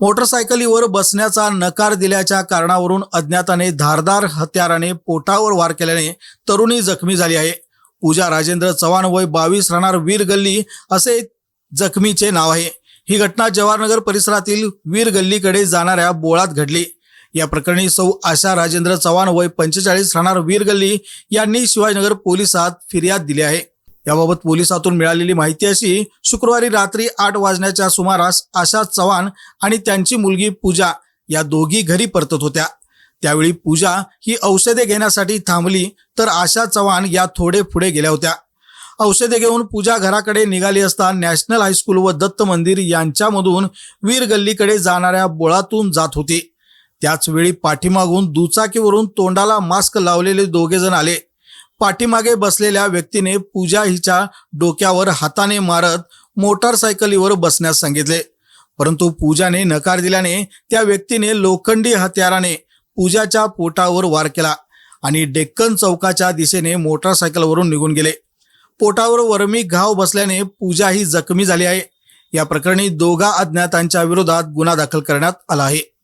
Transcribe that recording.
मोटरसायकलीवर बसण्याचा नकार दिल्याच्या कारणावरून अज्ञाताने धारदार हत्याराने पोटावर वार केल्याने तरुणी जखमी झाली आहे. पूजा राजेंद्र चव्हाण वय बावीस राहणार वीर गल्ली असे जखमीचे नाव आहे. ही घटना जवाहरनगर परिसरातील वीर गल्लीकडे जाणाऱ्या बोळात घडली. या प्रकरणी सौ आशा राजेंद्र चव्हाण वय पंचेचाळीस राहणार वीर गल्ली यांनी शिवाजीनगर पोलिसात फिर्याद दिली आहे. याबाबत पोलिसातून मिळालेली माहिती अशी शुक्रवारी रात्री आठ वाजण्याच्या सुमारास आशा चव्हाण आणि त्यांची मुलगी पूजा या दोघी घरी परतत होत्या. त्यावेळी पूजा ही औषधे घेण्यासाठी थांबली तर आशा चव्हाण या थोडे पुढे गेल्या होत्या. औषधे घेऊन पूजा घराकडे निघाली असता नॅशनल हायस्कूल व दत्त मंदिर यांच्यामधून वीर गल्लीकडे जाणाऱ्या बोळातून जात होती. त्याच वेळी पाठीमागून दुचाकीवरून तोंडाला मास्क लावलेले दोघे जण आले. पाठीमागे बसलेल्या व्यक्तीने पूजा हिच्या डोक्यावर हाताने मारत मोटारसायकलीवर बसण्यास सांगितले. परंतु पूजाने नकार दिल्याने त्या व्यक्तीने लोखंडी हत्याराने पूजाच्या पोटावर वार केला आणि डेक्कन चौकाच्या दिशेने मोटारसायकलवरून निघून गेले. पोटावर वर्मी घाव बसल्याने पूजा ही जखमी झाली आहे. या प्रकरणी दोघा अज्ञातांच्या विरोधात गुन्हा दाखल करण्यात आला आहे.